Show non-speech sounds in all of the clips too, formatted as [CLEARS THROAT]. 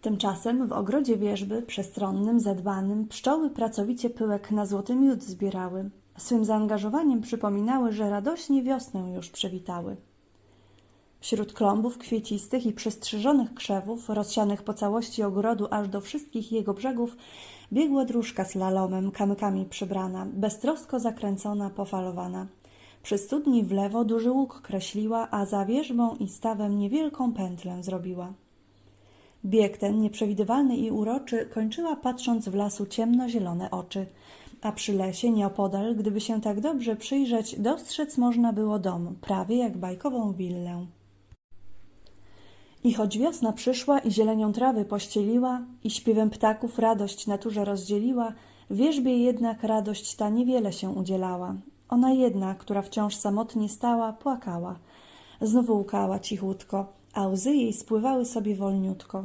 Tymczasem w ogrodzie wierzby, przestronnym, zadbanym, pszczoły pracowicie pyłek na złoty miód zbierały. Swym zaangażowaniem przypominały, że radośnie wiosnę już przywitały. Wśród klombów kwiecistych i przestrzyżonych krzewów, rozsianych po całości ogrodu aż do wszystkich jego brzegów, biegła dróżka z lalomem, kamykami przybrana, beztrosko zakręcona, pofalowana. Przy studni w lewo duży łuk kreśliła, a za wierzbą i stawem niewielką pętlę zrobiła. Bieg ten, nieprzewidywalny i uroczy, kończyła patrząc w lasu ciemnozielone oczy, a przy lesie nieopodal, gdyby się tak dobrze przyjrzeć, dostrzec można było dom, prawie jak bajkową willę. I choć wiosna przyszła i zielenią trawy pościeliła, i śpiewem ptaków radość naturze rozdzieliła, wierzbie jednak radość ta niewiele się udzielała. Ona jedna, która wciąż samotnie stała, płakała. Znów łkała cichutko, a łzy jej spływały sobie wolniutko.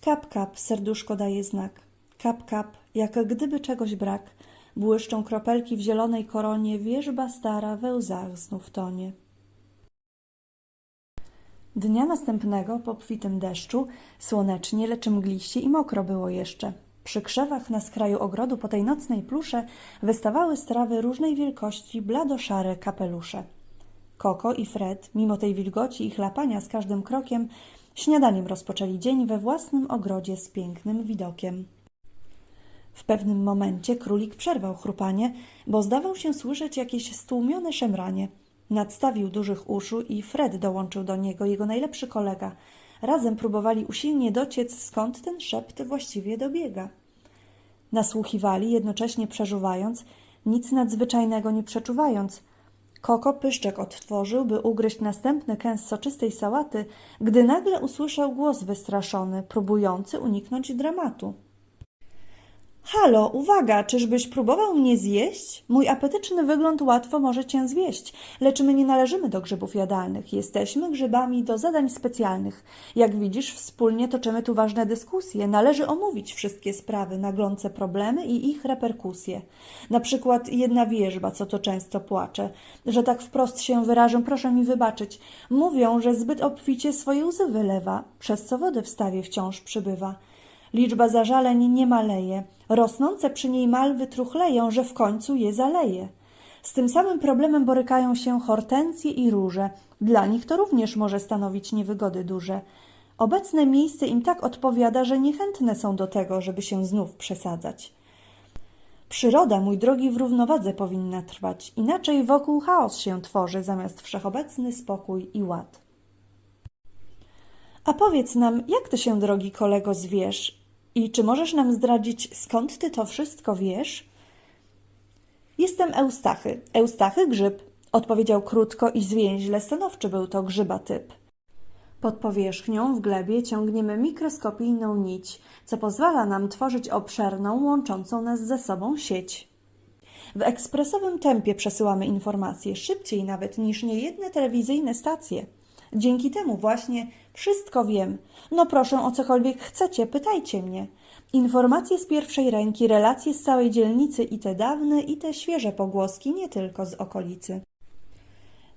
Kap, kap, serduszko daje znak. Kap, kap, jak gdyby czegoś brak. Błyszczą kropelki w zielonej koronie, wierzba stara we łzach znów tonie. Dnia następnego, po obfitym deszczu, słonecznie, lecz mgliście i mokro było jeszcze. Przy krzewach na skraju ogrodu po tej nocnej plusze wystawały z trawy różnej wielkości blado-szare kapelusze. Koko i Fred, mimo tej wilgoci i chlapania z każdym krokiem, śniadaniem rozpoczęli dzień we własnym ogrodzie z pięknym widokiem. W pewnym momencie królik przerwał chrupanie, bo zdawał się słyszeć jakieś stłumione szemranie. Nadstawił dużych uszu i Fred dołączył do niego, jego najlepszy kolega. Razem próbowali usilnie dociec, skąd ten szept właściwie dobiega. Nasłuchiwali, jednocześnie przeżuwając, nic nadzwyczajnego nie przeczuwając. Koko pyszczek odtworzył, by ugryźć następny kęs soczystej sałaty, gdy nagle usłyszał głos wystraszony, próbujący uniknąć dramatu. Halo, uwaga, czyżbyś próbował mnie zjeść? Mój apetyczny wygląd łatwo może cię zwieść, lecz my nie należymy do grzybów jadalnych. Jesteśmy grzybami do zadań specjalnych. Jak widzisz, wspólnie toczymy tu ważne dyskusje. Należy omówić wszystkie sprawy, naglące problemy i ich reperkusje. Na przykład jedna wierzba, co to często płacze. Że tak wprost się wyrażę, proszę mi wybaczyć. Mówią, że zbyt obficie swoje łzy wylewa, przez co wody w stawie wciąż przybywa. Liczba zażaleń nie maleje, rosnące przy niej malwy truchleją, że w końcu je zaleje. Z tym samym problemem borykają się hortensje i róże. Dla nich to również może stanowić niewygody duże. Obecne miejsce im tak odpowiada, że niechętne są do tego, żeby się znów przesadzać. Przyroda, mój drogi, w równowadze powinna trwać, inaczej wokół chaos się tworzy zamiast wszechobecny spokój i ład. A powiedz nam, jak ty się, drogi kolego, zwiesz? I czy możesz nam zdradzić, skąd ty to wszystko wiesz? Jestem Eustachy. Eustachy grzyb, odpowiedział krótko i zwięźle, stanowczy był to grzyba typ. Pod powierzchnią w glebie ciągniemy mikroskopijną nić, co pozwala nam tworzyć obszerną, łączącą nas ze sobą sieć. W ekspresowym tempie przesyłamy informacje, szybciej nawet niż niejedne telewizyjne stacje. Dzięki temu właśnie wszystko wiem. No proszę o cokolwiek chcecie, pytajcie mnie. Informacje z pierwszej ręki, relacje z całej dzielnicy i te dawne, i te świeże pogłoski, nie tylko z okolicy.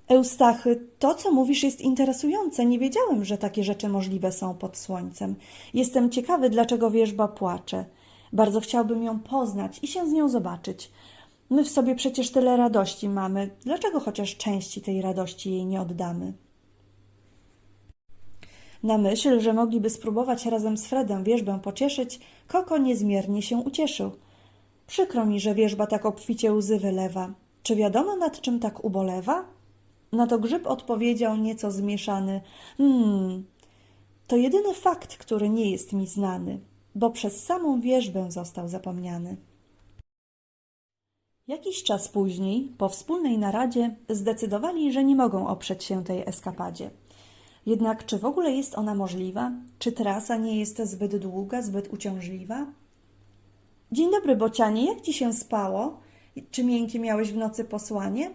Eustachy, to co mówisz jest interesujące. Nie wiedziałem, że takie rzeczy możliwe są pod słońcem. Jestem ciekawy, dlaczego wierzba płacze. Bardzo chciałbym ją poznać i się z nią zobaczyć. My w sobie przecież tyle radości mamy. Dlaczego chociaż części tej radości jej nie oddamy? Na myśl, że mogliby spróbować razem z Fredem wierzbę pocieszyć, Koko niezmiernie się ucieszył. Przykro mi, że wierzba tak obficie łzy wylewa. Czy wiadomo, nad czym tak ubolewa? Na to grzyb odpowiedział nieco zmieszany. Hmm, to jedyny fakt, który nie jest mi znany, bo przez samą wierzbę został zapomniany. Jakiś czas później, po wspólnej naradzie, zdecydowali, że nie mogą oprzeć się tej eskapadzie. Jednak czy w ogóle jest ona możliwa? Czy trasa nie jest zbyt długa, zbyt uciążliwa? Dzień dobry, bocianie, jak ci się spało? Czy miękkie miałeś w nocy posłanie?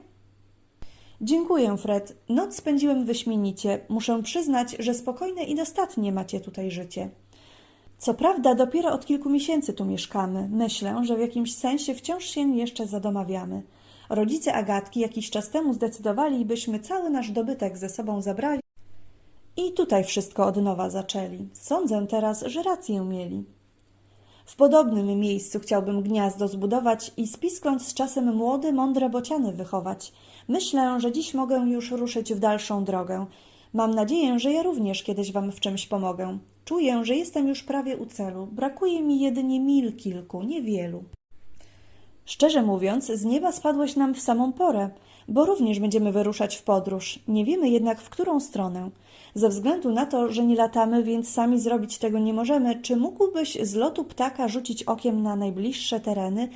Dziękuję, Fred. Noc spędziłem wyśmienicie. Muszę przyznać, że spokojne i dostatnie macie tutaj życie. Co prawda, dopiero od kilku miesięcy tu mieszkamy. Myślę, że w jakimś sensie wciąż się jeszcze zadomawiamy. Rodzice Agatki jakiś czas temu zdecydowali, byśmy cały nasz dobytek ze sobą zabrali I tutaj wszystko od nowa zaczęli. Sądzę teraz, że rację mieli. W podobnym miejscu chciałbym gniazdo zbudować i spiskląc z czasem młode, mądre bociany wychować. Myślę, że dziś mogę już ruszyć w dalszą drogę. Mam nadzieję, że ja również kiedyś wam w czymś pomogę. Czuję, że jestem już prawie u celu. Brakuje mi jedynie mil kilku, niewielu. Szczerze mówiąc, z nieba spadłeś nam w samą porę, bo również będziemy wyruszać w podróż. Nie wiemy jednak w którą stronę. Ze względu na to, że nie latamy, więc sami zrobić tego nie możemy, czy mógłbyś z lotu ptaka rzucić okiem na najbliższe tereny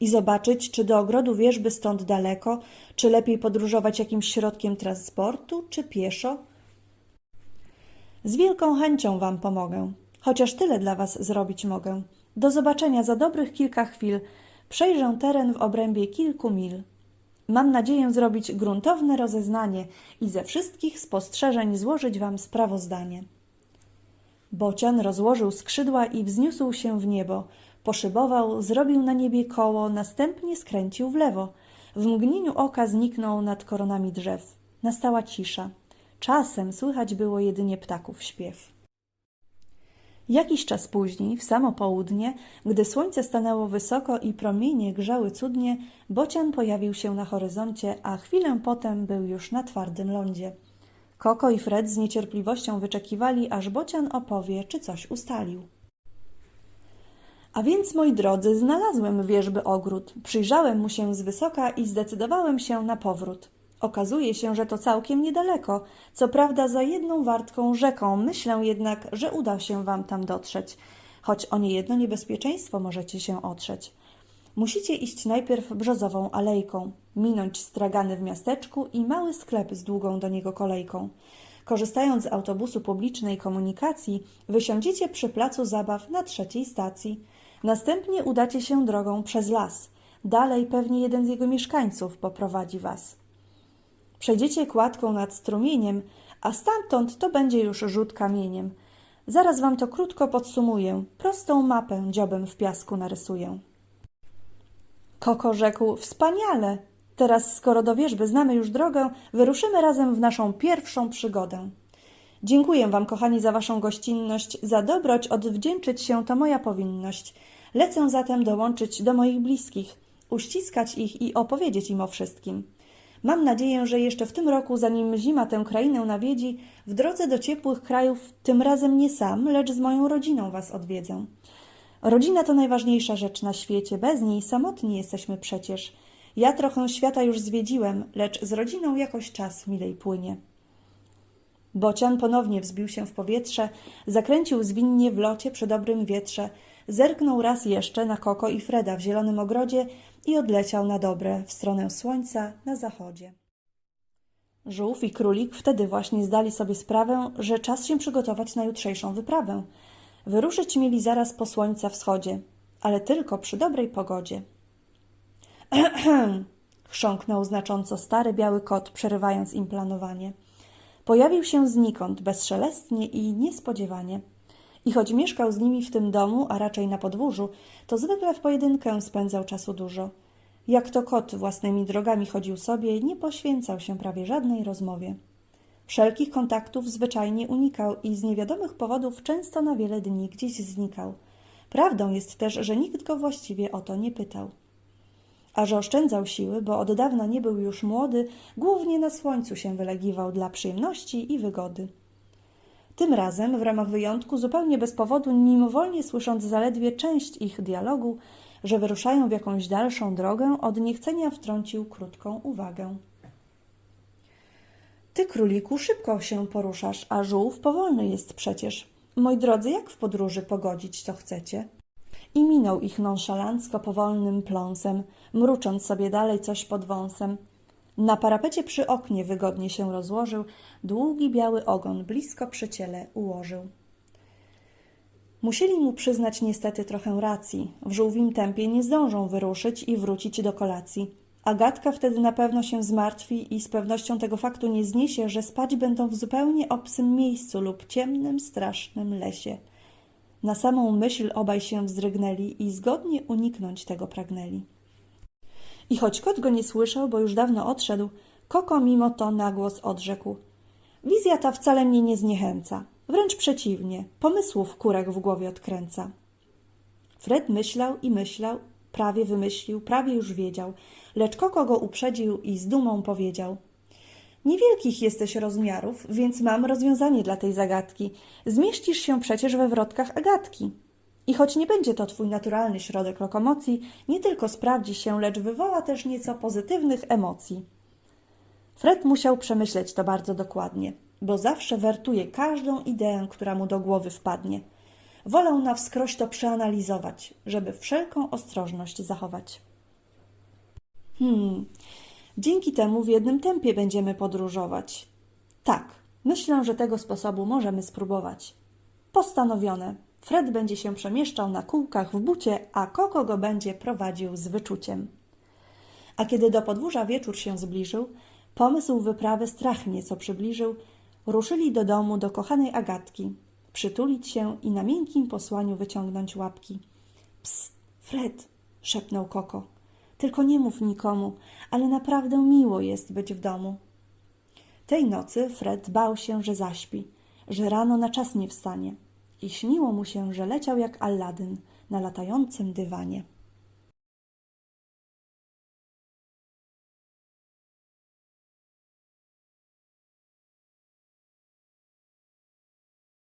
i zobaczyć, czy do ogrodu wieżby stąd daleko, czy lepiej podróżować jakimś środkiem transportu, czy pieszo? Z wielką chęcią wam pomogę. Chociaż tyle dla was zrobić mogę. Do zobaczenia za dobrych kilka chwil. Przejrzę teren w obrębie kilku mil. Mam nadzieję zrobić gruntowne rozeznanie i ze wszystkich spostrzeżeń złożyć wam sprawozdanie. Bocian rozłożył skrzydła i wzniósł się w niebo. Poszybował, zrobił na niebie koło, następnie skręcił w lewo. W mgnieniu oka zniknął nad koronami drzew. Nastała cisza. Czasem słychać było jedynie ptaków śpiew. Jakiś czas później, w samo południe, gdy słońce stanęło wysoko i promienie grzały cudnie, bocian pojawił się na horyzoncie, a chwilę potem był już na twardym lądzie. Koko i Fred z niecierpliwością wyczekiwali, aż bocian opowie, czy coś ustalił. A więc, moi drodzy, znalazłem wieżby ogród, przyjrzałem mu się z wysoka i zdecydowałem się na powrót. Okazuje się, że to całkiem niedaleko, co prawda za jedną wartką rzeką, myślę jednak, że uda się wam tam dotrzeć, choć o niejedno niebezpieczeństwo możecie się otrzeć. Musicie iść najpierw brzozową alejką, minąć stragany w miasteczku i mały sklep z długą do niego kolejką. Korzystając z autobusu publicznej komunikacji, wysiądziecie przy placu zabaw na trzeciej stacji. Następnie udacie się drogą przez las. Dalej pewnie jeden z jego mieszkańców poprowadzi was. Przejdziecie kładką nad strumieniem, a stamtąd to będzie już rzut kamieniem. Zaraz wam to krótko podsumuję. Prostą mapę dziobem w piasku narysuję. Koko rzekł, wspaniale. Teraz, skoro do wierzby znamy już drogę, wyruszymy razem w naszą pierwszą przygodę. Dziękuję wam, kochani, za waszą gościnność, za dobroć odwdzięczyć się to moja powinność. Lecę zatem dołączyć do moich bliskich, uściskać ich i opowiedzieć im o wszystkim. Mam nadzieję, że jeszcze w tym roku, zanim zima tę krainę nawiedzi, w drodze do ciepłych krajów, tym razem nie sam, lecz z moją rodziną was odwiedzę. Rodzina to najważniejsza rzecz na świecie, bez niej samotni jesteśmy przecież. Ja trochę świata już zwiedziłem, lecz z rodziną jakoś czas milej płynie. Bocian ponownie wzbił się w powietrze, zakręcił zwinnie w locie przy dobrym wietrze, zerknął raz jeszcze na Koko i Freda w zielonym ogrodzie i odleciał na dobre w stronę słońca na zachodzie. Żółw i królik wtedy właśnie zdali sobie sprawę, że czas się przygotować na jutrzejszą wyprawę. Wyruszyć mieli zaraz po słońca wschodzie, ale tylko przy dobrej pogodzie. [CLEARS THROAT] chrząknął znacząco stary biały kot, przerywając im planowanie. Pojawił się znikąd, bezszelestnie i niespodziewanie. I choć mieszkał z nimi w tym domu, a raczej na podwórzu, to zwykle w pojedynkę spędzał czasu dużo. Jak to kot własnymi drogami chodził sobie, nie poświęcał się prawie żadnej rozmowie. Wszelkich kontaktów zwyczajnie unikał i z niewiadomych powodów często na wiele dni gdzieś znikał. Prawdą jest też, że nikt go właściwie o to nie pytał. A że oszczędzał siły, bo od dawna nie był już młody, głównie na słońcu się wylegiwał dla przyjemności i wygody. Tym razem, w ramach wyjątku, zupełnie bez powodu, mimowolnie słysząc zaledwie część ich dialogu, że wyruszają w jakąś dalszą drogę, od niechcenia wtrącił krótką uwagę. Ty, króliku, szybko się poruszasz, a żółw powolny jest przecież. Moi drodzy, jak w podróży pogodzić to chcecie? I minął ich nonszalancko powolnym pląsem, mrucząc sobie dalej coś pod wąsem. Na parapecie przy oknie wygodnie się rozłożył, długi biały ogon blisko przy ciele ułożył. Musieli mu przyznać niestety trochę racji. W żółwim tempie nie zdążą wyruszyć i wrócić do kolacji. Agatka wtedy na pewno się zmartwi i z pewnością tego faktu nie zniesie, że spać będą w zupełnie obcym miejscu lub ciemnym, strasznym lesie. Na samą myśl obaj się wzdrygnęli i zgodnie uniknąć tego pragnęli. I choć kot go nie słyszał, bo już dawno odszedł, Koko mimo to na głos odrzekł. Wizja ta wcale mnie nie zniechęca. Wręcz przeciwnie, pomysłów kurek w głowie odkręca. Fred myślał i myślał, prawie wymyślił, prawie już wiedział, lecz Koko go uprzedził i z dumą powiedział: Niewielkich jesteś rozmiarów, więc mam rozwiązanie dla tej zagadki. Zmieścisz się przecież we wrotkach Agatki. I choć nie będzie to twój naturalny środek lokomocji, nie tylko sprawdzi się, lecz wywoła też nieco pozytywnych emocji. Fred musiał przemyśleć to bardzo dokładnie, bo zawsze wertuje każdą ideę, która mu do głowy wpadnie. Wolę na wskroś to przeanalizować, żeby wszelką ostrożność zachować. Hmm, dzięki temu w jednym tempie będziemy podróżować. Tak, myślę, że tego sposobu możemy spróbować. Postanowione. Fred będzie się przemieszczał na kółkach w bucie, a Koko go będzie prowadził z wyczuciem. A kiedy do podwórza wieczór się zbliżył, pomysł wyprawy strach nieco przybliżył, ruszyli do domu do kochanej Agatki, przytulić się i na miękkim posłaniu wyciągnąć łapki. Psst, Fred, szepnął Koko. Tylko nie mów nikomu, ale naprawdę miło jest być w domu. Tej nocy Fred bał się, że zaśpi, że rano na czas nie wstanie i śniło mu się, że leciał jak Alladyn na latającym dywanie.